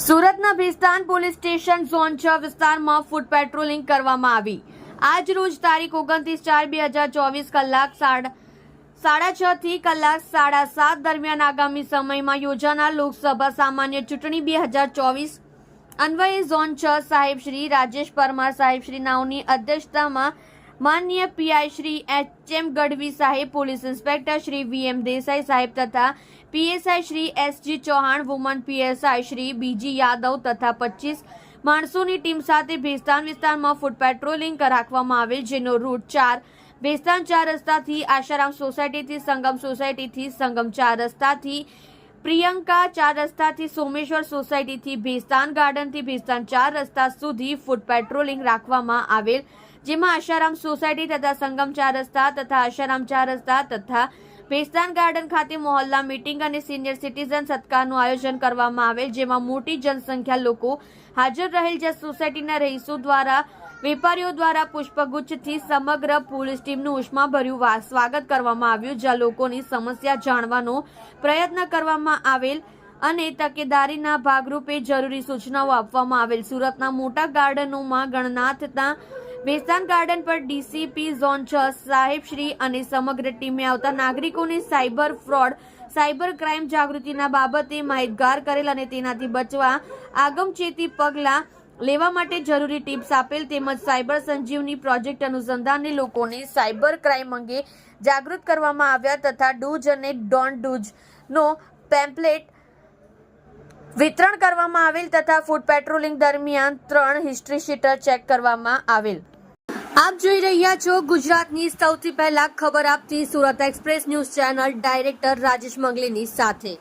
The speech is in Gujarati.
સુરતના ભીસ્તાન પોલીસ સ્ટેશન ઝોન છ વિસ્તારમાં ફૂટ પેટ્રોલિંગ કરવામાં આવી. આજ રોજ તારીખ ઓગણત્રીસ ચાર બે હજાર ચોવીસ કલાક સાડા સાડા છ થી કલાક સાડા સાત દરમિયાન આગામી સમયમાં યોજાનાર લોકસભા સામાન્ય ચૂંટણી બે હજાર ચોવીસ અન્વયે ઝોન છ સાહેબ શ્રી રાજેશ પરમાર સાહેબ શ્રી નાવની અધ્યક્ષતામાં માનનીય PI Shri H M Gadhvi સાહેબ police inspector Shri V M Desai સાહેબ તથા PSI Shri S G Chauhan woman PSI Shri B G Yadav પચીસ માણસોની ટીમ સાથે ભેસ્તાન વિસ્તારમાં ફૂટ પેટ્રોલિંગ રાખવામાં આવેલ જેનો રૂટ ચાર. ભેસ્તાન ચાર રસ્તાથી આશારામ સોસાયટીથી સંગમ સોસાયટીથી સંગમ ચાર રસ્તાથી પ્રિયંકા ચાર રસ્તાથી સોમેશ્વર સોસાયટીથી ભેસ્તાન ગાર્ડનથી ભેસ્તાન ચાર રસ્તા સુધી ફૂટ પેટ્રોલિંગ રાખવામાં આવેલ. જેમાં આશારામ સોસાયટી તથા સંગમ ચાર રસ્તા તથા આશારામ ચાર રસ્તા તથા ભેસ્તાન ગાર્ડન ખાતે મોહલ્લા મીટિંગ અને સિનિયર સિટીઝન સત્કારનું આયોજન કરવામાં આવેલ, જેમાં મોટી જનસંખ્યા લોકો હાજર રહેલ જે સોસાયટીના રહીશો દ્વારા, વેપારીઓ દ્વારા પુષ્પગુચ્છથી સમગ્ર પોલીસ ટીમનું ઉષ્માભર્યું સ્વાગત કરવામાં આવ્યું, જ્યાં લોકોની સમસ્યા જાણવાનો પ્રયત્ન કરવામાં આવેલ અને તકેદારીના ભાગરૂપે જરૂરી સૂચનાઓ આપવામાં આવેલ. સુરતના મોટા ગાર્ડનોમાં ગણનાથના વેસ્તાન ગાર્ડન પર ડીસીપી ઝોન છ, સાહેબ શ્રી અને સમગ્ર ટીમે આવતા નાગરિકોને સાયબર ફ્રોડ, સાયબર ક્રાઇમ જાગૃતિના બાબતે માહિતગાર કરેલ અને તેનાથી બચવા આગમચેતી પગલાં લેવા માટે જરૂરી ટિપ્સ આપેલ તેમજ સાયબર સંજીવની પ્રોજેક્ટ અનુસંધાને લોકોને સાયબર ક્રાઇમ અંગે જાગૃત કરવામાં આવ્યા તથા ડૂઝ અને ડોન્ટ ડૂઝનો પેમ્પલેટ વિતરણ કરવામાં આવેલ તથા ફૂડ પેટ્રોલિંગ દરમિયાન ત્રણ હિસ્ટ્રી શીટર ચેક કરવામાં આવેલ. આપ જોઈ રહ્યા છો ગુજરાતની સૌથી પહેલા ખબર આપતી Surat express news channel director Rajesh મંગલીની સાથે.